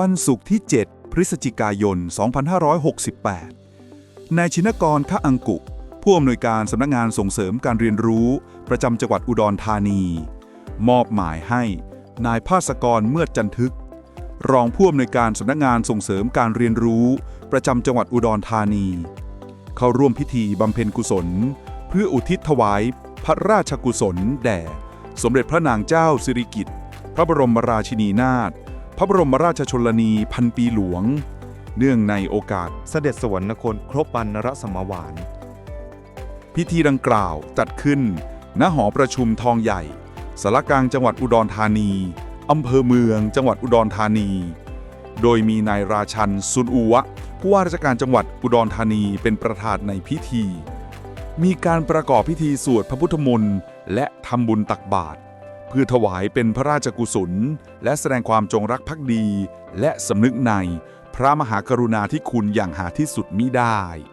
วันศุกร์ที่ 7 พฤศจิกายน 2568 นายชินกรคะอังกุ ผู้อำนวยการสำนักงานส่งเสริมการเรียนรู้ ประจำจังหวัดอุดรธานี มอบหมายให้ นายภาสกรเมื่อจันทึก รองผู้อำนวยการสำนักงานส่งเสริมการเรียนรู้ ประจำจังหวัดอุดรธานี เข้าร่วมพิธีบำเพ็ญกุศล เพื่ออุทิศถวายพระราชกุศลแด่ สมเด็จพระนางเจ้าสิริกิติ์พระบรมราชินีนาถ ระบรมราชชนนีพันปีหลวง เนื่องในโอกาสเสด็จสวรรคตครบปันนรสมวาน พิธีดังกล่าวจัดขึ้น ณหอประชุมทองใหญ่สารกลางจังหวัดอุดรธานีอำเภอเมืองจังหวัดอุดรธานี โดยมีนายราชันสุนอุวะ ผู้ว่าราชการจังหวัดอุดรธานีเป็นประธานในพิธี มีการประกอบพิธีสวดพระพุทธมนต์และทำบุญตักบาตร พื่อถวายเป็นพระราชกุศล และแสดงความจงรักภักดี และสำนึกในพระมหากรุณาธิคุณอย่างหาที่สุดมิได้